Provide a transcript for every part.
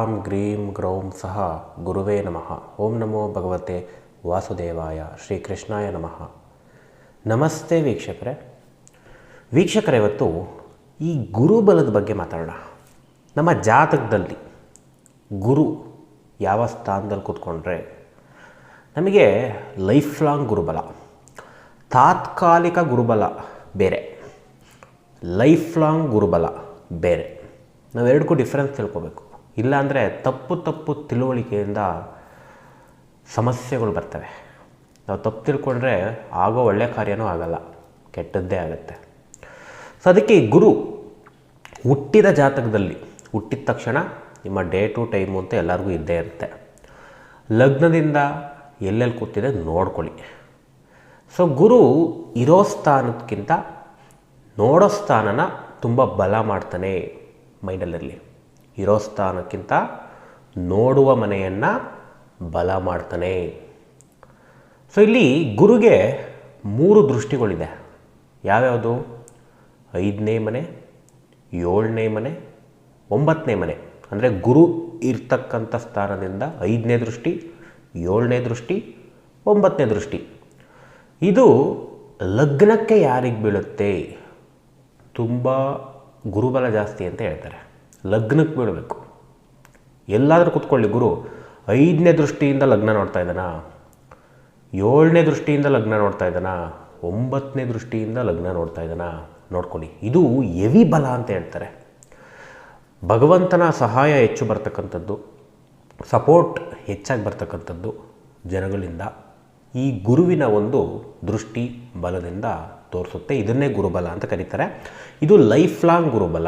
Gram ಗ್ರೀಂ ಗ್ರೌಂ ಸಹ ಗುರುವೇ ನಮಃ ಓಂ ನಮೋ ಭಗವತೆ ವಾಸುದೇವಾಯ ಶ್ರೀಕೃಷ್ಣಾಯ ನಮಃ ನಮಸ್ತೆ ವೀಕ್ಷಕರೇ. ವೀಕ್ಷಕರೇ, ಇವತ್ತು ಈ ಗುರುಬಲದ ಬಗ್ಗೆ ಮಾತಾಡೋಣ. ನಮ್ಮ ಜಾತಕದಲ್ಲಿ ಗುರು ಯಾವ ಸ್ಥಾನದಲ್ಲಿ ಕೂತ್ಕೊಂಡ್ರೆ ನಮಗೆ ಲೈಫ್ ಲಾಂಗ್ ಗುರುಬಲ, ತಾತ್ಕಾಲಿಕ ಗುರುಬಲ ಬೇರೆ ಲೈಫ್ ಲಾಂಗ್ ಗುರುಬಲ ಬೇರೆ. ನಾವೆರಡಕ್ಕೂ ಡಿಫ್ರೆನ್ಸ್ ತಿಳ್ಕೊಬೇಕು. ಇಲ್ಲಾಂದರೆ ತಪ್ಪು ತಪ್ಪು ತಿಳುವಳಿಕೆಯಿಂದ ಸಮಸ್ಯೆಗಳು ಬರ್ತವೆ. ನಾವು ತಪ್ಪು ತಿಳ್ಕೊಂಡ್ರೆ ಆಗೋ ಒಳ್ಳೆ ಕಾರ್ಯನೂ ಆಗಲ್ಲ, ಕೆಟ್ಟದ್ದೇ ಆಗುತ್ತೆ. ಸೊ ಅದಕ್ಕೆ ಈ ಗುರು ಹುಟ್ಟಿದ ಜಾತಕದಲ್ಲಿ, ಹುಟ್ಟಿದ ತಕ್ಷಣ ನಿಮ್ಮ ಡೇ ಟು ಟೈಮು ಅಂತ ಎಲ್ಲರಿಗೂ ಇದ್ದೇ ಇರುತ್ತೆ. ಲಗ್ನದಿಂದ ಎಲ್ಲೆಲ್ಲಿ ಕೂತಿದೆ ನೋಡ್ಕೊಳ್ಳಿ. ಸೊ ಗುರು ಇರೋ ಸ್ಥಾನಕ್ಕಿಂತ ನೋಡೋ ಸ್ಥಾನನ ತುಂಬ ಬಲ ಮಾಡ್ತಾನೆ ಮೈಂಡಲ್ಲಿರಲಿ ಇರೋ ಸ್ಥಾನಕ್ಕಿಂತ ನೋಡುವ ಮನೆಯನ್ನು ಬಲ ಮಾಡ್ತಾನೆ. ಸೊ ಇಲ್ಲಿ ಗುರುಗೆ ಮೂರು ದೃಷ್ಟಿಗಳಿದೆ. ಯಾವ್ಯಾವುದು? ಐದನೇ ಮನೆ, ಏಳನೇ ಮನೆ, ಒಂಬತ್ತನೇ ಮನೆ. ಅಂದರೆ ಗುರು ಇರ್ತಕ್ಕಂಥ ಸ್ಥಾನದಿಂದ ಐದನೇ ದೃಷ್ಟಿ, ಏಳನೇ ದೃಷ್ಟಿ, ಒಂಬತ್ತನೇ ದೃಷ್ಟಿ. ಇದು ಲಗ್ನಕ್ಕೆ ಯಾರಿಗೆ ಬೀಳುತ್ತೆ? ತುಂಬ ಗುರುಬಲ ಜಾಸ್ತಿ ಅಂತ ಹೇಳ್ತಾರೆ. ಲಗ್ನಕ್ಕೆ ಬೀಳಬೇಕು ಎಲ್ಲಾದರೂ ಕೂತ್ಕೊಳ್ಳಿ, ಗುರು. ಐದನೇ ದೃಷ್ಟಿಯಿಂದ ಲಗ್ನ ನೋಡ್ತಾ ಇದ್ದಾನಾ? ಏಳನೇ ದೃಷ್ಟಿಯಿಂದ ಲಗ್ನ ನೋಡ್ತಾ ಇದ್ದಾನಾ? ಒಂಬತ್ತನೇ ದೃಷ್ಟಿಯಿಂದ ಲಗ್ನ ನೋಡ್ತಾ ಇದ್ದಾನಾ? ನೋಡ್ಕೊಳ್ಳಿ. ಇದು ಎವಿ ಬಲ ಅಂತ ಹೇಳ್ತಾರೆ. ಭಗವಂತನ ಸಹಾಯ ಹೆಚ್ಚು ಬರ್ತಕ್ಕಂಥದ್ದು, ಸಪೋರ್ಟ್ ಹೆಚ್ಚಾಗಿ ಬರ್ತಕ್ಕಂಥದ್ದು ಜನಗಳಿಂದ, ಈ ಗುರುವಿನ ಒಂದು ದೃಷ್ಟಿ ಬಲದಿಂದ ತೋರಿಸುತ್ತೆ. ಇದನ್ನೇ ಗುರುಬಲ ಅಂತ ಕರೀತಾರೆ. ಇದು ಲೈಫ್ ಲಾಂಗ್ ಗುರುಬಲ.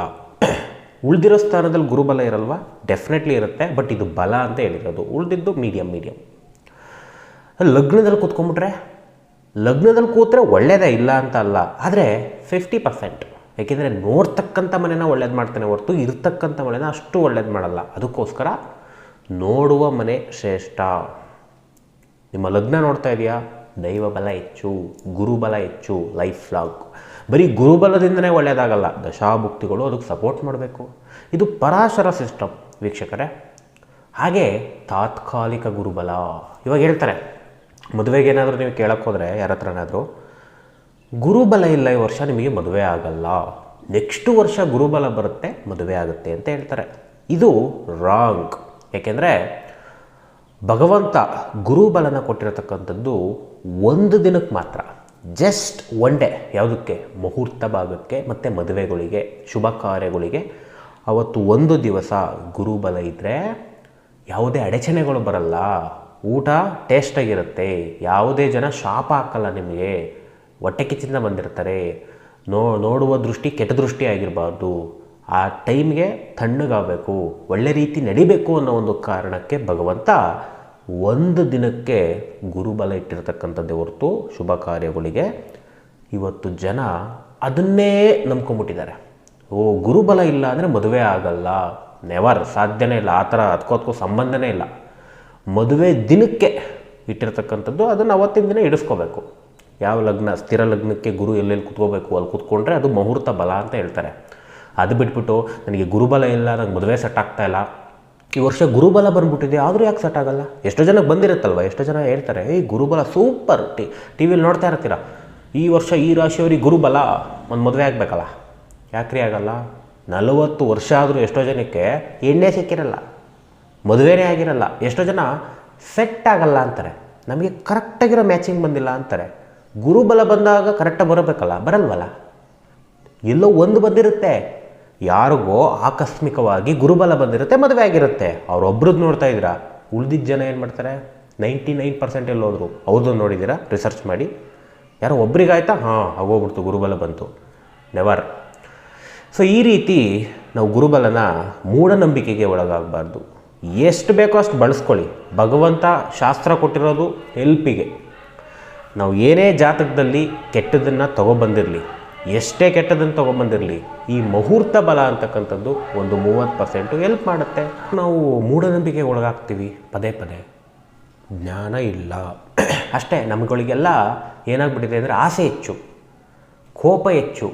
ಉಳಿದಿರೋ ಸ್ಥಾನದಲ್ಲಿ ಗುರುಬಲ ಇರಲ್ವಾ? ಡೆಫಿನೆಟ್ಲಿ ಇರುತ್ತೆ. ಬಟ್ ಇದು ಬಲ ಅಂತ ಹೇಳಿರೋದು. ಉಳಿದಿದ್ದು ಮೀಡಿಯಮ್ ಮೀಡಿಯಮ್ ಲಗ್ನದಲ್ಲಿ ಕೂತ್ಕೊಂಬಿಟ್ರೆ ಲಗ್ನದಲ್ಲಿ ಕೂತ್ರೆ ಒಳ್ಳೆಯದೇ ಇಲ್ಲ ಅಂತ ಅಲ್ಲ. ಆದರೆ ಫಿಫ್ಟಿ ಪರ್ಸೆಂಟ್ ಯಾಕೆಂದರೆ ನೋಡ್ತಕ್ಕಂಥ ಮನೆನ ಒಳ್ಳೇದು ಮಾಡ್ತಾನೆ ಹೊರತು ಇರ್ತಕ್ಕಂಥ ಮನೆನ ಅಷ್ಟು ಒಳ್ಳೇದು ಮಾಡಲ್ಲ. ಅದಕ್ಕೋಸ್ಕರ ನೋಡುವ ಮನೆ ಶ್ರೇಷ್ಠ. ನಿಮ್ಮ ಲಗ್ನ ನೋಡ್ತಾ ಇದೆಯಾ? ದೈವ ಬಲ ಹೆಚ್ಚು, ಗುರುಬಲ ಹೆಚ್ಚು ಲೈಫ್ ಲಾಗ್ ಬರೀ ಗುರುಬಲದಿಂದನೇ ಒಳ್ಳೆಯದಾಗಲ್ಲ, ದಶಾಭುಕ್ತಿಗಳು ಅದಕ್ಕೆ ಸಪೋರ್ಟ್ ಮಾಡಬೇಕು. ಇದು ಪರಾಶರ ಸಿಸ್ಟಮ್ ವೀಕ್ಷಕರೇ. ಹಾಗೆ ತಾತ್ಕಾಲಿಕ ಗುರುಬಲ. ಇವಾಗ ಹೇಳ್ತಾರೆ, ಮದುವೆಗೆ ಏನಾದರೂ ನೀವು ಕೇಳಕ್ಕೆ ಹೋದರೆ, ಯಾರ ಹತ್ರನಾದರೂ, ಗುರುಬಲ ಇಲ್ಲ ಈ ವರ್ಷ, ನಿಮಗೆ ಮದುವೆ ಆಗಲ್ಲ. ನೆಕ್ಸ್ಟ್ ವರ್ಷ ಗುರುಬಲ ಬರುತ್ತೆ, ಮದುವೆ ಆಗುತ್ತೆ, ಅಂತ ಹೇಳ್ತಾರೆ. ಇದು ರಾಂಗ್ ಏಕೆಂದರೆ, ಭಗವಂತ ಗುರುಬಲನ ಕೊಟ್ಟಿರತಕ್ಕಂಥದ್ದು ಒಂದು ದಿನಕ್ಕೆ ಮಾತ್ರ. ಜಸ್ಟ್ ಒನ್ ಡೇ ಯಾವುದಕ್ಕೆ? ಮುಹೂರ್ತ ಭಾಗಕ್ಕೆ ಮತ್ತು ಮದುವೆಗಳಿಗೆ, ಶುಭ ಕಾರ್ಯಗಳಿಗೆ. ಅವತ್ತು ಒಂದು ದಿವಸ ಗುರುಬಲ ಇದ್ದರೆ ಯಾವುದೇ ಅಡಚಣೆಗಳು ಬರಲ್ಲ. ಊಟ ಟೇಸ್ಟಾಗಿರುತ್ತೆ ಯಾವುದೇ ಜನ ಶಾಪ ಹಾಕಲ್ಲ ನಿಮಗೆ. ಹೊಟ್ಟೆ ಕಿಚ್ಚಿಂದ ಬಂದಿರ್ತಾರೆ. ನೋ, ನೋಡುವ ದೃಷ್ಟಿ ಕೆಟ್ಟ ದೃಷ್ಟಿ ಆಗಿರಬಾರ್ದು. ಆ ಟೈಮ್ಗೆ ತಣ್ಣಗಾಗಬೇಕು. ಒಳ್ಳೆ ರೀತಿ ನಡಿಬೇಕು ಅನ್ನೋ ಒಂದು ಕಾರಣಕ್ಕೆ ಭಗವಂತ ಒಂದು ದಿನಕ್ಕೆ ಗುರುಬಲ ಇಟ್ಟಿರ್ತಕ್ಕಂಥದ್ದೇ ಹೊರತು ಶುಭ ಕಾರ್ಯಗಳಿಗೆ ಇವತ್ತು ಜನ ಅದನ್ನೇ ನಂಬ್ಕೊಂಬಿಟ್ಟಿದ್ದಾರೆ. ಓ, ಗುರುಬಲ ಇಲ್ಲ ಅಂದರೆ ಮದುವೆ ಆಗಲ್ಲ. ನೆವರ್ ಸಾಧ್ಯನೇ ಇಲ್ಲ. ಆ ಥರ ಅದಕ್ಕೂ ಸಂಬಂಧನೇ ಇಲ್ಲ. ಮದುವೆ ದಿನಕ್ಕೆ ಇಟ್ಟಿರ್ತಕ್ಕಂಥದ್ದು ಅದನ್ನು ಅವತ್ತಿನ ದಿನ ಇಡಿಸ್ಕೋಬೇಕು ಯಾವ ಲಗ್ನ? ಸ್ಥಿರ ಲಗ್ನಕ್ಕೆ ಗುರು ಎಲ್ಲೆಲ್ಲಿ ಕುತ್ಕೋಬೇಕು? ಅಲ್ಲಿ ಕೂತ್ಕೊಂಡ್ರೆ ಅದು ಮುಹೂರ್ತ ಬಲ ಅಂತ ಹೇಳ್ತಾರೆ. ಅದು ಬಿಟ್ಬಿಟ್ಟು, ನನಗೆ ಗುರುಬಲ ಇಲ್ಲ ನನಗೆ ಮದುವೆ ಸೆಟ್ ಆಗ್ತಾಯಿಲ್ಲ ಈ ವರ್ಷ ಗುರುಬಲ ಬಂದ್ಬಿಟ್ಟಿದೆ, ಆದರೂ ಯಾಕೆ ಸೆಟ್ ಆಗಲ್ಲ? ಎಷ್ಟೋ ಜನಕ್ಕೆ ಬಂದಿರುತ್ತಲ್ವ, ಎಷ್ಟೋ ಜನ ಹೇಳ್ತಾರೆ, ಏಯ್, ಗುರುಬಲ ಸೂಪರ್ ಟಿ ಟಿ ವಿಲಿ ನೋಡ್ತಾ ಇರ್ತೀರ? ಈ ವರ್ಷ ಈ ರಾಶಿಯವ್ರಿಗೆ ಗುರುಬಲ, ಒಂದು ಮದುವೆ ಆಗಬೇಕಲ್ಲ? ಯಾಕ್ರಿ ಆಗಲ್ಲ? ನಲವತ್ತು ವರ್ಷ ಆದರೂ ಎಷ್ಟೋ ಜನಕ್ಕೆ ಎಣ್ಣೆ ಸಿಕ್ಕಿರಲ್ಲ, ಮದುವೆನೇ ಆಗಿರಲ್ಲ, ಎಷ್ಟೋ ಜನ ಸೆಟ್ ಆಗಲ್ಲ ಅಂತಾರೆ. ನಮಗೆ ಕರೆಕ್ಟಾಗಿರೋ ಮ್ಯಾಚಿಂಗ್ ಬಂದಿಲ್ಲ ಅಂತಾರೆ. ಗುರುಬಲ ಬಂದಾಗ ಕರೆಕ್ಟಾಗಿ ಬರಬೇಕಲ್ಲ, ಬರಲ್ವಲ್ಲ? ಎಲ್ಲೋ ಒಂದು ಬಂದಿರುತ್ತೆ. ಯಾರಿಗೋ ಆಕಸ್ಮಿಕವಾಗಿ ಗುರುಬಲ ಬಂದಿರುತ್ತೆ, ಮದುವೆ ಆಗಿರುತ್ತೆ. ಅವ್ರೊಬ್ರದ್ದು ನೋಡ್ತಾ ಇದ್ದೀರಾ? ಉಳ್ದಿದ್ದ ಜನ ಏನು ಮಾಡ್ತಾರೆ? ನೈಂಟಿ ನೈನ್ ಪರ್ಸೆಂಟ್ ಎಲ್ಲೋದ್ರು ಅವ್ರದ್ದು ನೋಡಿದ್ದೀರಾ ರಿಸರ್ಚ್ ಮಾಡಿ. ಯಾರೋ ಒಬ್ರಿಗಾಯ್ತಾ? ಹಾಂ, ಆಗೋಗ್ಬಿಡ್ತು, ಗುರುಬಲ ಬಂತು. ನೆವರ್ ಸೊ ಈ ರೀತಿ ನಾವು ಗುರುಬಲನ ಮೂಢನಂಬಿಕೆಗೆ ಒಳಗಾಗಬಾರ್ದು. ಎಷ್ಟು ಬೇಕೋ ಅಷ್ಟು ಬಳಸ್ಕೊಳ್ಳಿ. ಭಗವಂತ ಶಾಸ್ತ್ರ ಕೊಟ್ಟಿರೋದು ಹೆಲ್ಪಿಗೆ ನಾವು ಏನೇ ಜಾತಕದಲ್ಲಿ ಕೆಟ್ಟದನ್ನು ತೊಗೊಬಂದಿರಲಿ ಎಷ್ಟೇ ಕೆಟ್ಟದನ್ನು ತೊಗೊಂಬಂದಿರಲಿ ಈ ಮುಹೂರ್ತ ಬಲ ಅಂತಕ್ಕಂಥದ್ದು ಒಂದು ಮೂವತ್ತು ಪರ್ಸೆಂಟು ಹೆಲ್ಪ್ ಮಾಡುತ್ತೆ. ನಾವು ಮೂಢನಂಬಿಕೆ ಒಳಗಾಗ್ತೀವಿ, ಪದೇ ಪದೇ. ಜ್ಞಾನ ಇಲ್ಲ. ಅಷ್ಟೇ, ನಮ್ಗಳಿಗೆಲ್ಲ ಏನಾಗ್ಬಿಟ್ಟಿದೆ ಅಂದರೆ ಆಸೆ ಹೆಚ್ಚು, ಕೋಪ ಹೆಚ್ಚು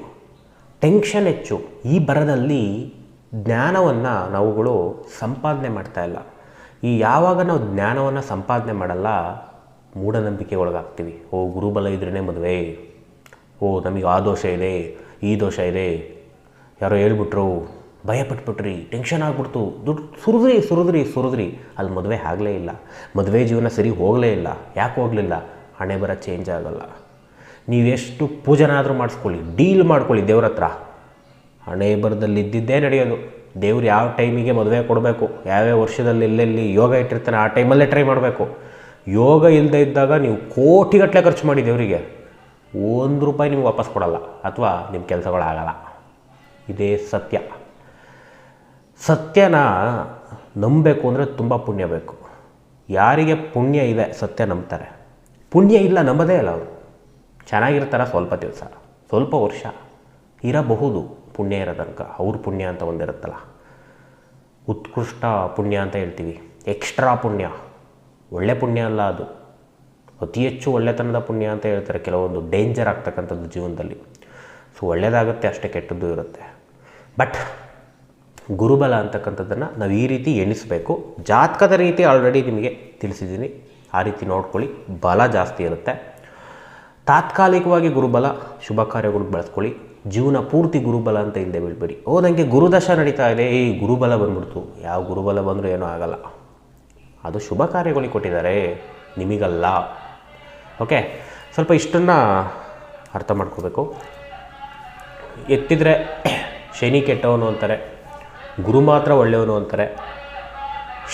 ಟೆನ್ಷನ್ ಹೆಚ್ಚು. ಈ ಬರದಲ್ಲಿ ಜ್ಞಾನವನ್ನು ನಾವುಗಳು ಸಂಪಾದನೆ ಮಾಡ್ತಾ ಇಲ್ಲ. ಈ ಯಾವಾಗ ನಾವು ಜ್ಞಾನವನ್ನು ಸಂಪಾದನೆ ಮಾಡಲ್ಲ, ಮೂಢನಂಬಿಕೆ ಒಳಗಾಗ್ತೀವಿ. ಓ, ಗುರುಬಲ ಇದ್ರೇ ಮದುವೆ. ಓ, ನಮಗೆ ಆ ದೋಷ ಇದೆ, ಈ ದೋಷ ಇದೆ. ಯಾರೋ ಹೇಳ್ಬಿಟ್ರು, ಭಯಪಟ್ಬಿಟ್ರಿ, ಟೆನ್ಷನ್ ಆಗ್ಬಿಡ್ತು, ದುಡ್ಡು ಸುರಿದ್ರಿ ಸುರಿದ್ರಿ ಸುರಿದ್ರಿ. ಅಲ್ಲಿ ಮದುವೆ ಆಗಲೇ ಇಲ್ಲ. ಮದುವೆ ಜೀವನ ಸರಿ ಹೋಗಲೇ ಇಲ್ಲ. ಯಾಕೆ ಹೋಗಲಿಲ್ಲ? ಹಣೆ ಬರ ಚೇಂಜ್ ಆಗಲ್ಲ. ನೀವೆಷ್ಟು ಪೂಜನಾದರೂ ಮಾಡಿಸ್ಕೊಳ್ಳಿ ಡೀಲ್ ಮಾಡ್ಕೊಳ್ಳಿ ದೇವ್ರ ಹತ್ರ. ಹಣೆ ಬರದಲ್ಲಿ ಇದ್ದಿದ್ದೇ ನಡೆಯೋದು. ದೇವ್ರು ಯಾವ ಟೈಮಿಗೆ ಮದುವೆ ಕೊಡಬೇಕು? ಯಾವ್ಯಾವ ವರ್ಷದಲ್ಲಿ ಎಲ್ಲೆಲ್ಲಿ ಯೋಗ ಇಟ್ಟಿರ್ತಾನೆ ಆ ಟೈಮಲ್ಲೇ ಟ್ರೈ ಮಾಡಬೇಕು. ಯೋಗ ಇಲ್ಲದೆ ಇದ್ದಾಗ ನೀವು ಕೋಟಿಗಟ್ಟಲೆ ಖರ್ಚು ಮಾಡಿ ದೇವರಿಗೆ. ಒಂದು ರೂಪಾಯಿ ನಿಮ್ಗೆ ವಾಪಸ್ ಕೊಡಲ್ಲ ಅಥವಾ ನಿಮ್ಮ ಕೆಲಸಗಳಾಗಲ್ಲ ಇದೇ ಸತ್ಯ. ಸತ್ಯನ ನಂಬಬೇಕು ಅಂದರೆ ತುಂಬ ಪುಣ್ಯ ಬೇಕು. ಯಾರಿಗೆ ಪುಣ್ಯ ಇದೆ ಸತ್ಯ ನಂಬ್ತಾರೆ. ಪುಣ್ಯ ಇಲ್ಲ ನಂಬದೇ ಇಲ್ಲ ಅವರು. ಚೆನ್ನಾಗಿರ್ತಾರೆ ಸ್ವಲ್ಪ ದಿವಸ, ಸ್ವಲ್ಪ ವರ್ಷ ಇರಬಹುದು ಪುಣ್ಯ ಇರೋ ತನಕ. ಅವ್ರ ಪುಣ್ಯ ಅಂತ ಒಂದಿರುತ್ತಲ್ಲ. ಉತ್ಕೃಷ್ಟ ಪುಣ್ಯ ಅಂತ ಹೇಳ್ತೀವಿ. ಎಕ್ಸ್ಟ್ರಾ ಪುಣ್ಯ. ಒಳ್ಳೆ ಪುಣ್ಯ ಅಲ್ಲ ಅದು. ಅತಿ ಹೆಚ್ಚು ಒಳ್ಳೆತನದ ಪುಣ್ಯ ಅಂತ ಹೇಳ್ತಾರೆ ಕೆಲವೊಂದು ಡೇಂಜರ್ ಆಗ್ತಕ್ಕಂಥದ್ದು ಜೀವನದಲ್ಲಿ. ಸೊ ಒಳ್ಳೆಯದಾಗುತ್ತೆ ಅಷ್ಟೇ ಕೆಟ್ಟದ್ದು ಇರುತ್ತೆ. ಬಟ್ ಗುರುಬಲ ಅಂತಕ್ಕಂಥದ್ದನ್ನು ನಾವು ಈ ರೀತಿ ಎಣಿಸಬೇಕು. ಜಾತಕದ ರೀತಿ ಆಲ್ರೆಡಿ ನಿಮಗೆ ತಿಳಿಸಿದ್ದೀನಿ ಆ ರೀತಿ ನೋಡ್ಕೊಳ್ಳಿ. ಬಲ ಜಾಸ್ತಿ ಇರುತ್ತೆ. ತಾತ್ಕಾಲಿಕವಾಗಿ ಗುರುಬಲ, ಶುಭ ಕಾರ್ಯಗಳಿಗೆ ಬಳಸ್ಕೊಳ್ಳಿ. ಜೀವನ ಪೂರ್ತಿ ಗುರುಬಲ ಅಂತ ಹಿಂದೆ ಬೀಳ್ಬೇಡಿ. ಓ ನನಗೆ ಗುರುದಶ ನಡೀತಾ ಇದೆ. ಈ ಗುರುಬಲ ಬಂದ್ಬಿಡ್ತು. ಯಾವ ಗುರುಬಲ ಬಂದರೂ ಏನೂ ಆಗಲ್ಲ. ಅದು ಶುಭ ಕಾರ್ಯಗಳಿಗೆ ಕೊಟ್ಟಿದ್ದಾರೆ. ನಿಮಗಲ್ಲ. ಓಕೆ, ಸ್ವಲ್ಪ ಇಷ್ಟನ್ನು ಅರ್ಥ ಮಾಡ್ಕೋಬೇಕು. ಎತ್ತಿದರೆ ಶನಿ ಕೆಟ್ಟವನು ಅಂತಾರೆ, ಗುರು ಮಾತ್ರ ಒಳ್ಳೆಯವನು ಅಂತಾರೆ.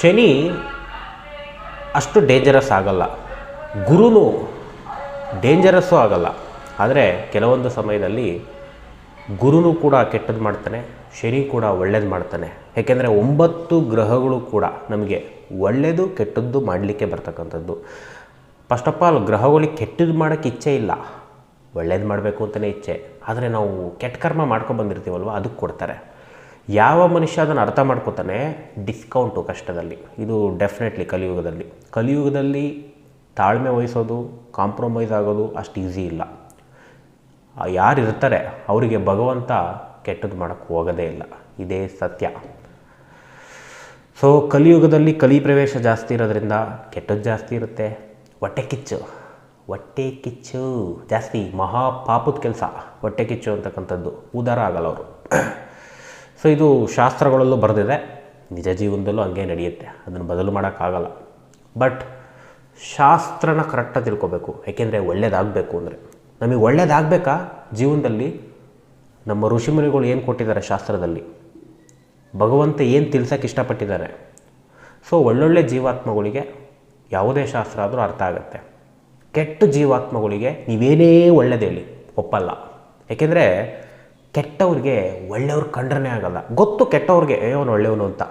ಶನಿ ಅಷ್ಟು ಡೇಂಜರಸ್ ಆಗಲ್ಲ. ಗುರುನು ಡೇಂಜರಸ್ಸು ಆಗಲ್ಲ. ಆದರೆ ಕೆಲವೊಂದು ಸಮಯದಲ್ಲಿ ಗುರುನು ಕೂಡ ಕೆಟ್ಟದ್ದು ಮಾಡ್ತಾನೆ, ಶನಿ ಕೂಡ ಒಳ್ಳೇದು ಮಾಡ್ತಾನೆ. ಏಕೆಂದರೆ ಒಂಬತ್ತು ಗ್ರಹಗಳು ಕೂಡ ನಮಗೆ ಒಳ್ಳೆಯದು ಕೆಟ್ಟದ್ದು ಮಾಡಲಿಕ್ಕೆ ಬರ್ತಕ್ಕಂಥದ್ದು. ಫಸ್ಟ್ ಆಫ್ ಆಲ್ ಗ್ರಹಗಳಿಗೆ ಕೆಟ್ಟದ್ದು ಮಾಡೋಕ್ಕೆ ಇಚ್ಛೆ ಇಲ್ಲ. ಒಳ್ಳೇದು ಮಾಡಬೇಕು ಅಂತಲೇ ಇಚ್ಛೆ. ಆದರೆ ನಾವು ಕೆಟ್ಟ ಕರ್ಮ ಮಾಡ್ಕೊಂಡು ಬಂದಿರ್ತೀವಲ್ವ? ಅದಕ್ಕೆ ಕೊಡ್ತಾರೆ. ಯಾವ ಮನುಷ್ಯ ಅದನ್ನು ಅರ್ಥ ಮಾಡ್ಕೋತಾನೆ? ಡಿಸ್ಕೌಂಟು ಕಷ್ಟದಲ್ಲಿ. ಇದು ಡೆಫಿನೆಟ್ಲಿ ಕಲಿಯುಗದಲ್ಲಿ. ಕಲಿಯುಗದಲ್ಲಿ ತಾಳ್ಮೆ ವಹಿಸೋದು ಕಾಂಪ್ರಮೈಸ್ ಆಗೋದು ಅಷ್ಟು ಈಸಿ ಇಲ್ಲ. ಯಾರು ಇರ್ತಾರೆ, ಅವರಿಗೆ ಭಗವಂತ ಕೆಟ್ಟದ್ದು ಮಾಡೋಕ್ಕೆ ಹೋಗೋದೇ ಇಲ್ಲ. ಇದೇ ಸತ್ಯ. ಸೊ ಕಲಿಯುಗದಲ್ಲಿ ಕಲಿ ಪ್ರವೇಶ ಜಾಸ್ತಿ ಇರೋದ್ರಿಂದ ಕೆಟ್ಟದ್ದು ಜಾಸ್ತಿ ಇರುತ್ತೆ. ಹೊಟ್ಟೆ ಕಿಚ್ಚು ಹೊಟ್ಟೆ ಕಿಚ್ಚು. ಜಾಸ್ತಿ ಮಹಾ ಪಾಪದ ಕೆಲಸ, ಹೊಟ್ಟೆ ಕಿಚ್ಚು ಅಂತಕ್ಕಂಥದ್ದು. ಉದಾರ ಆಗಲ್ಲ ಅವರು. ಸೊ ಇದು ಶಾಸ್ತ್ರಗಳಲ್ಲೂ ಬರೆದಿದೆ. ನಿಜ ಜೀವನದಲ್ಲೂ ಹಂಗೆ ನಡೆಯುತ್ತೆ. ಅದನ್ನು ಬದಲು ಮಾಡೋಕ್ಕಾಗಲ್ಲ ಬಟ್ ಶಾಸ್ತ್ರನ ಕರೆಕ್ಟಾಗಿ ತಿಳ್ಕೊಬೇಕು. ಯಾಕೆಂದರೆ ಒಳ್ಳೇದಾಗಬೇಕು ಅಂದರೆ. ನಮಗೆ ಒಳ್ಳೇದಾಗಬೇಕಾ? ಜೀವನದಲ್ಲಿ ನಮ್ಮ ಋಷಿಮುನಿಗಳು ಏನು ಕೊಟ್ಟಿದ್ದಾರೆ ಶಾಸ್ತ್ರದಲ್ಲಿ? ಭಗವಂತ ಏನು ತಿಳ್ಸೋಕ್ಕೆ ಇಷ್ಟಪಟ್ಟಿದ್ದಾರೆ? ಸೊ ಒಳ್ಳೊಳ್ಳೆ ಜೀವಾತ್ಮಗಳಿಗೆ ಯಾವುದೇ ಶಾಸ್ತ್ರ ಆದರೂ ಅರ್ಥ ಆಗುತ್ತೆ. ಕೆಟ್ಟ ಜೀವಾತ್ಮಗಳಿಗೆ ನೀವೇನೇ ಒಳ್ಳೇದು ಹೇಳಿ, ಒಪ್ಪಲ್ಲ. ಏಕೆಂದರೆ ಕೆಟ್ಟವ್ರಿಗೆ ಒಳ್ಳೆಯವ್ರು ಕಂಡ್ರೇ ಆಗಲ್ಲ. ಗೊತ್ತು ಕೆಟ್ಟವ್ರಿಗೆ ಅವನು ಒಳ್ಳೆಯವನು ಅಂತ.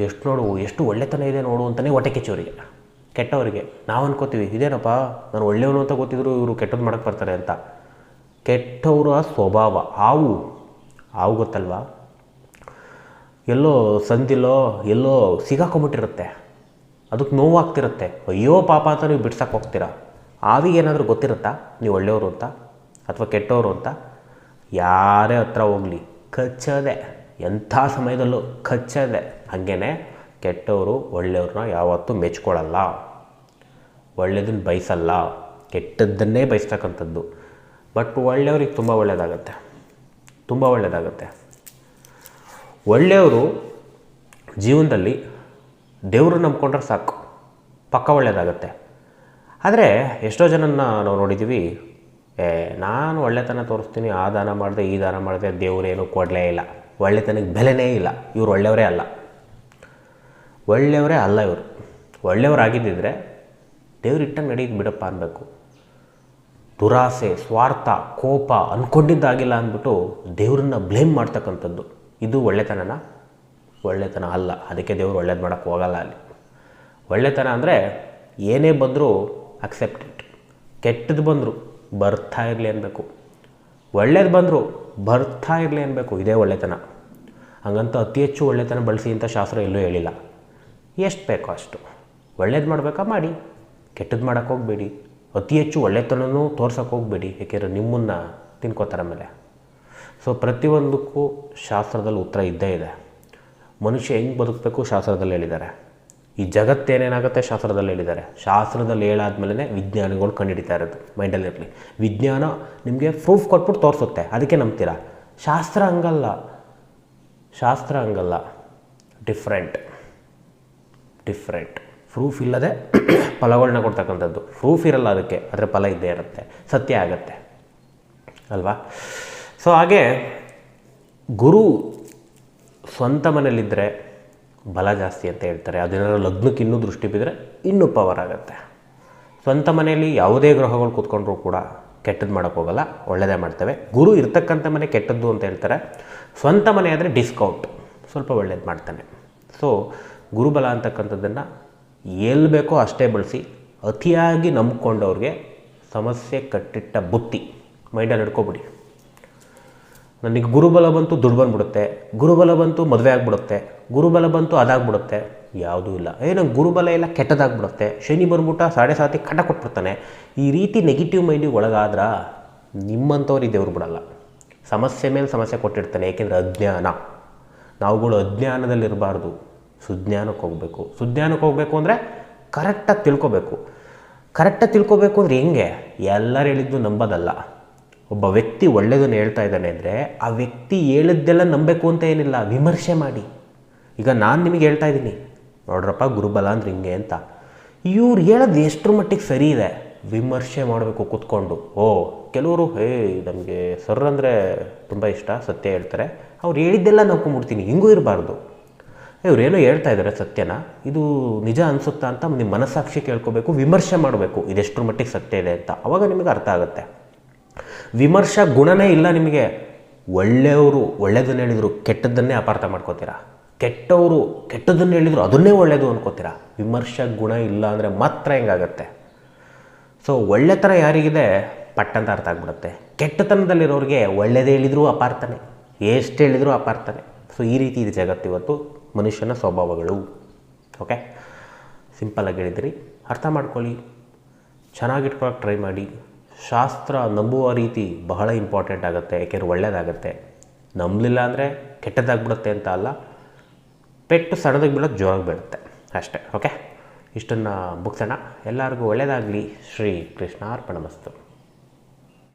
ಎಷ್ಟು ನೋಡು, ಎಷ್ಟು ಒಳ್ಳೆತನ ಇದೆ ನೋಡು ಅಂತಲೇ ಹೊಟ್ಟೆ ಕಿಚ್ಚೋರಿಗೆ. ಕೆಟ್ಟವರಿಗೆ, ನಾವು ಅನ್ಕೋತೀವಿ, ಇದೇನಪ್ಪ, ನಾನು ಒಳ್ಳೆಯವನು ಅಂತ ಗೊತ್ತಿದ್ರು ಇವರು ಕೆಟ್ಟದ್ದು ಮಾಡೋಕ್ಕೆ ಬರ್ತಾರೆ ಅಂತ. ಕೆಟ್ಟವರ ಸ್ವಭಾವ, ಹಾವು ಹಾವು ಗೊತ್ತಲ್ವಾ? ಎಲ್ಲೋ ಸಂದಿಲ್ಲೋ ಎಲ್ಲೋ ಸಿಗಾಕೊಂಬಿಟ್ಟಿರುತ್ತೆ ಅದಕ್ಕೆ ನೋವಾಗ್ತಿರುತ್ತೆ. ಅಯ್ಯೋ ಪಾಪ ಅಂತ ನೀವು ಬಿಡ್ಸಕ್ಕೆ ಹೋಗ್ತೀರಾ? ಆವಿಗೆ ಏನಾದರೂ ಗೊತ್ತಿರುತ್ತಾ? ನೀವು ಒಳ್ಳೆಯವರು ಅಂತ ಅಥವಾ ಕೆಟ್ಟವರು ಅಂತ? ಯಾರೇ ಹತ್ರ ಹೋಗಲಿ, ಕಚ್ಚದೆ. ಎಂಥ ಸಮಯದಲ್ಲೂ ಕಚ್ಚದೆ. ಹಾಗೇ ಕೆಟ್ಟವರು ಒಳ್ಳೆಯವ್ರನ್ನ ಯಾವತ್ತೂ ಮೆಚ್ಕೊಳ್ಳಲ್ಲ. ಒಳ್ಳೆಯದನ್ನು ಬಯಸಲ್ಲ. ಕೆಟ್ಟದ್ದನ್ನೇ ಬಯಸ್ತಕ್ಕಂಥದ್ದು. ಬಟ್ ಒಳ್ಳೆಯವ್ರಿಗೆ ತುಂಬ ಒಳ್ಳೆಯದಾಗತ್ತೆ. ತುಂಬ ಒಳ್ಳೆಯದಾಗತ್ತೆ. ಒಳ್ಳೆಯವರು ಜೀವನದಲ್ಲಿ ದೇವರು ನಂಬ್ಕೊಂಡ್ರೆ ಸಾಕು. ಪಕ್ಕ ಒಳ್ಳೆಯದಾಗತ್ತೆ ಆದರೆ ಎಷ್ಟೋ ಜನನ್ನ ನಾವು ನೋಡಿದ್ದೀವಿ ಏ, ನಾನು ಒಳ್ಳೆತನ ತೋರಿಸ್ತೀನಿ, ಆ ದಾನ ಮಾಡಿದೆ, ಈ ದಾನ ಮಾಡಿದೆ, ದೇವರೇನು ಕೊಡಲೇ ಇಲ್ಲ. ಒಳ್ಳೆತನಕ್ಕೆ ಬೆಲೆನೇ ಇಲ್ಲ. ಇವ್ರು ಒಳ್ಳೆಯವರೇ ಅಲ್ಲ. ಒಳ್ಳೆಯವರೇ ಅಲ್ಲ ಇವರು. ಒಳ್ಳೆಯವರಾಗಿದ್ದಿದ್ರೆ ಇಟ್ಟಂಗೆ ನಡೀದು ಬಿಡಪ್ಪ ಅನ್ಬೇಕು ದುರಾಸೆ, ಸ್ವಾರ್ಥ, ಕೋಪ ಅಂದ್ಕೊಂಡಿದ್ದಾಗಿಲ್ಲ ಅಂದ್ಬಿಟ್ಟು ದೇವ್ರನ್ನ ಬ್ಲೇಮ್ ಮಾಡ್ತಕ್ಕಂಥದ್ದು. ಇದು ಒಳ್ಳೆತನನ? ಒಳ್ಳೆತನ ಅಲ್ಲ. ಅದಕ್ಕೆ ದೇವರು ಒಳ್ಳೇದು ಮಾಡೋಕ್ಕೆ ಹೋಗಲ್ಲ ಅಲ್ಲಿ. ಒಳ್ಳೆತನ ಅಂದರೆ ಏನೇ ಬಂದರೂ ಅಕ್ಸೆಪ್ಟ್ ಕೆಟ್ಟದ್ದು ಬಂದರೂ ಬರ್ತಾ ಇರಲಿ ಅನ್ಬೇಕು. ಒಳ್ಳೇದು ಬಂದರೂ ಬರ್ತಾ ಇರಲಿ ಅನ್ಬೇಕು. ಇದೇ ಒಳ್ಳೆತನ. ಹಂಗಂತ ಅತಿ ಹೆಚ್ಚು ಒಳ್ಳೆತನ ಬಳಸಿ ಅಂತ ಶಾಸ್ತ್ರ ಎಲ್ಲೂ ಹೇಳಿಲ್ಲ. ಎಷ್ಟು ಬೇಕೋ ಅಷ್ಟು. ಒಳ್ಳೇದು ಮಾಡಬೇಕಾ? ಮಾಡಿ. ಕೆಟ್ಟದ್ದು ಮಾಡೋಕ್ಕೆ ಹೋಗಬೇಡಿ. ಅತಿ ಹೆಚ್ಚು ಒಳ್ಳೆತನನೂ ತೋರ್ಸೋಕೆ ಹೋಗಬೇಡಿ. ಏಕೆಂದರೆ ನಿಮ್ಮನ್ನು ತಿನ್ಕೋತಾರೆ ಆಮೇಲೆ. ಸೊ ಪ್ರತಿಯೊಂದಕ್ಕೂ ಶಾಸ್ತ್ರದಲ್ಲಿ ಉತ್ತರ ಇದ್ದೇ ಇದೆ. ಮನುಷ್ಯ ಹೆಂಗೆ ಬದುಕಬೇಕು ಶಾಸ್ತ್ರದಲ್ಲಿ ಹೇಳಿದ್ದಾರೆ. ಈ ಜಗತ್ತೇನೇನಾಗುತ್ತೆ ಶಾಸ್ತ್ರದಲ್ಲಿ ಹೇಳಿದ್ದಾರೆ. ಶಾಸ್ತ್ರದಲ್ಲಿ ಹೇಳಾದ್ಮೇಲೆ ವಿಜ್ಞಾನಿಗಳು ಕಂಡುಹಿಡಿತಾ ಇರೋದು ಮೈಂಡಲ್ಲಿರಲಿ ವಿಜ್ಞಾನ ನಿಮಗೆ ಪ್ರೂಫ್ ಕೊಟ್ಬಿಟ್ಟು ತೋರಿಸುತ್ತೆ. ಅದಕ್ಕೆ ನಂಬ್ತೀರಾ? ಶಾಸ್ತ್ರ ಹಂಗಲ್ಲ. ಶಾಸ್ತ್ರ ಹಂಗಲ್ಲ. ಡಿಫ್ರೆಂಟ್ ಡಿಫ್ರೆಂಟ್ ಪ್ರೂಫ್ ಇಲ್ಲದೆ ಫಲಗಳನ್ನ ಕೊಡ್ತಕ್ಕಂಥದ್ದು. ಪ್ರೂಫ್ ಇರಲ್ಲ ಅದಕ್ಕೆ. ಅದರ ಫಲ ಇದ್ದೇ ಇರುತ್ತೆ. ಸತ್ಯ ಆಗತ್ತೆ. ಅಲ್ವಾ? ಸೊ ಹಾಗೆ ಗುರು ಸ್ವಂತ ಮನೇಲಿದ್ದರೆ ಬಲ ಜಾಸ್ತಿ ಅಂತ ಹೇಳ್ತಾರೆ. ಅದೇನಾದ್ರು ಲಗ್ನಕ್ಕೆ ಇನ್ನೂ ದೃಷ್ಟಿ ಬಿದ್ದರೆ ಇನ್ನೂ ಪವರ್ ಆಗುತ್ತೆ. ಸ್ವಂತ ಮನೆಯಲ್ಲಿ ಯಾವುದೇ ಗ್ರಹಗಳು ಕೂತ್ಕೊಂಡ್ರೂ ಕೂಡ ಕೆಟ್ಟದ್ದು ಮಾಡೋಕ್ಕೋಗಲ್ಲ ಒಳ್ಳೆಯದೇ ಮಾಡ್ತೇವೆ. ಗುರು ಇರ್ತಕ್ಕಂಥ ಮನೆ ಕೆಟ್ಟದ್ದು ಅಂತ ಹೇಳ್ತಾರೆ. ಸ್ವಂತ ಮನೆ ಆದರೆ ಡಿಸ್ಕೌಂಟ್ ಸ್ವಲ್ಪ ಒಳ್ಳೇದು ಮಾಡ್ತಾನೆ. ಸೊ ಗುರುಬಲ ಅಂತಕ್ಕಂಥದ್ದನ್ನು ಎಲ್ಲಿ ಬೇಕೋ ಅಷ್ಟೇ ಬಳಸಿ ಅತಿಯಾಗಿ ನಂಬ್ಕೊಂಡವ್ರಿಗೆ ಸಮಸ್ಯೆ ಕಟ್ಟಿಟ್ಟ ಬುತ್ತಿ ಮೈಂಡಲ್ಲಿ ಹಿಡ್ಕೊಬಿಡಿ. ನನಗೆ ಗುರುಬಲ ಬಂತು ದುಡ್ಡು ಬಂದ್ಬಿಡುತ್ತೆ, ಗುರುಬಲ ಬಂತು ಮದುವೆ ಆಗಿಬಿಡುತ್ತೆ, ಗುರುಬಲ ಬಂತು ಅದಾಗ್ಬಿಡುತ್ತೆ. ಯಾವುದೂ ಇಲ್ಲ. ಏ ನಂಗೆ ಗುರುಬಲ ಎಲ್ಲ ಕೆಟ್ಟದಾಗ್ಬಿಡುತ್ತೆ. ಶನಿ ಬಂದ್ಬಿಟ್ಟ ಸಾಡೆ ಸಾತಿ ಕಟ ಕೊಟ್ಬಿಡ್ತಾನೆ. ಈ ರೀತಿ ನೆಗೆಟಿವ್ ಮೈಂಡಿಗೆ ಒಳಗಾದ್ರೆ ನಿಮ್ಮಂಥವ್ರಿಗೆ ದೇವ್ರು ಬಿಡಲ್ಲ. ಸಮಸ್ಯೆ ಮೇಲೆ ಸಮಸ್ಯೆ ಕೊಟ್ಟಿರ್ತಾನೆ, ಏಕೆಂದರೆ ಅಜ್ಞಾನ. ನಾವುಗಳು ಅಜ್ಞಾನದಲ್ಲಿರಬಾರ್ದು. ಸುಜ್ಞಾನಕ್ಕೆ ಹೋಗಬೇಕು. ಸುಜ್ಞಾನಕ್ಕೆ ಹೋಗಬೇಕು ಅಂದರೆ ಕರೆಕ್ಟಾಗಿ ತಿಳ್ಕೊಬೇಕು. ಕರೆಕ್ಟಾಗಿ ತಿಳ್ಕೊಬೇಕು ಅಂದರೆ ಹೆಂಗೆ? ಎಲ್ಲರೂ ಹೇಳಿದ್ದು ನಂಬೋದಲ್ಲ. ಒಬ್ಬ ವ್ಯಕ್ತಿ ಒಳ್ಳೆಯದನ್ನು ಹೇಳ್ತಾ ಇದ್ದಾನೆ ಅಂದರೆ, ಆ ವ್ಯಕ್ತಿ ಹೇಳಿದ್ದೆಲ್ಲ ನಂಬಬೇಕು ಅಂತ ಏನಿಲ್ಲ, ವಿಮರ್ಶೆ ಮಾಡಿ. ಈಗ ನಾನು ನಿಮಗೆ ಹೇಳ್ತಾ ಇದ್ದೀನಿ. ನೋಡ್ರಪ್ಪ, ಗುರುಬಲ ಅಂದ್ರೆ ಹಿಂಗೆ ಅಂತ. ಇವ್ರು ಹೇಳೋದು ಎಷ್ಟರ ಮಟ್ಟಿಗೆ ಸರಿ ಇದೆ? ವಿಮರ್ಶೆ ಮಾಡಬೇಕು ಕೂತ್ಕೊಂಡು. ಓ, ಕೆಲವರು, ಹೇ, ನಮಗೆ ಸರ್ ಅಂದರೆ ತುಂಬ ಇಷ್ಟ, ಸತ್ಯ ಹೇಳ್ತಾರೆ. ಅವ್ರು ಹೇಳಿದ್ದೆಲ್ಲ ನಂಬ್ಕೊಂಡ್ಬಿಡ್ತೀನಿ ಹಿಂಗೂ ಇರಬಾರ್ದು. ಇವರೇನೋ ಹೇಳ್ತಾ ಇದ್ದಾರೆ ಸತ್ಯನ, ಇದು ನಿಜ ಅನಿಸುತ್ತಾ ಅಂತ ನಿಮ್ಮ ಮನಸ್ಸಾಕ್ಷಿ ಕೇಳ್ಕೋಬೇಕು, ವಿಮರ್ಶೆ ಮಾಡಬೇಕು. ಇದೆಷ್ಟರ ಮಟ್ಟಿಗೆ ಸತ್ಯ ಇದೆ ಅಂತ. ಅವಾಗ ನಿಮಗೆ ಅರ್ಥ ಆಗುತ್ತೆ. ವಿಮರ್ಶಾ ಗುಣನೇ ಇಲ್ಲ ನಿಮಗೆ. ಒಳ್ಳೆಯವರು ಒಳ್ಳೆಯದನ್ನು ಹೇಳಿದರು, ಕೆಟ್ಟದ್ದನ್ನೇ ಅಪಾರ್ಥ ಮಾಡ್ಕೋತೀರಾ? ಕೆಟ್ಟವರು ಕೆಟ್ಟದನ್ನು ಹೇಳಿದರು ಅದನ್ನೇ ಒಳ್ಳೆಯದು ಅನ್ಕೋತೀರಾ? ವಿಮರ್ಶಾ ಗುಣ ಇಲ್ಲ ಅಂದರೆ ಮಾತ್ರ ಹೆಂಗಾಗತ್ತೆ? ಸೊ ಒಳ್ಳೆತನ ಯಾರಿಗಿದೆ? ಪಟ್ಟಂತ ಅರ್ಥ ಆಗ್ಬಿಡುತ್ತೆ. ಕೆಟ್ಟತನದಲ್ಲಿರೋರಿಗೆ ಒಳ್ಳೆಯದೇ ಹೇಳಿದರೂ ಅಪಾರ್ಥನೆ. ಎಷ್ಟು ಹೇಳಿದರೂ ಅಪಾರ್ಥನೆ. ಸೊ ಈ ರೀತಿ ಇದೆ ಜಗತ್ತು ಇವತ್ತು. ಮನುಷ್ಯನ ಸ್ವಭಾವಗಳು. ಓಕೆ ಸಿಂಪಲಾಗಿ ಹೇಳಿದ್ರಿ. ಅರ್ಥ ಮಾಡ್ಕೊಳ್ಳಿ. ಚೆನ್ನಾಗಿಟ್ಕೊಳಕ್ಕೆ ಟ್ರೈ ಮಾಡಿ. ಶಾಸ್ತ್ರ ನಂಬುವ ರೀತಿ ಬಹಳ ಇಂಪಾರ್ಟೆಂಟ್ ಆಗುತ್ತೆ, ಯಾಕೆಂದ್ರೆ ಒಳ್ಳೆಯದಾಗತ್ತೆ ನಂಬಲಿಲ್ಲ ಅಂದರೆ ಕೆಟ್ಟದಾಗ್ಬಿಡುತ್ತೆ ಅಂತ ಅಲ್ಲ, ಪೆಟ್ಟು ಸಣ್ಣದಾಗಿ ಬೀಳೋದು ಜೋರಾಗಿ ಬೀಳುತ್ತೆ ಅಷ್ಟೇ ಓಕೆ ಇಷ್ಟನ್ನು ಮುಗಿಸೋಣ. ಎಲ್ಲರಿಗೂ ಒಳ್ಳೆಯದಾಗಲಿ ಶ್ರೀ ಕೃಷ್ಣಾರ್ಪಣಮಸ್ತು.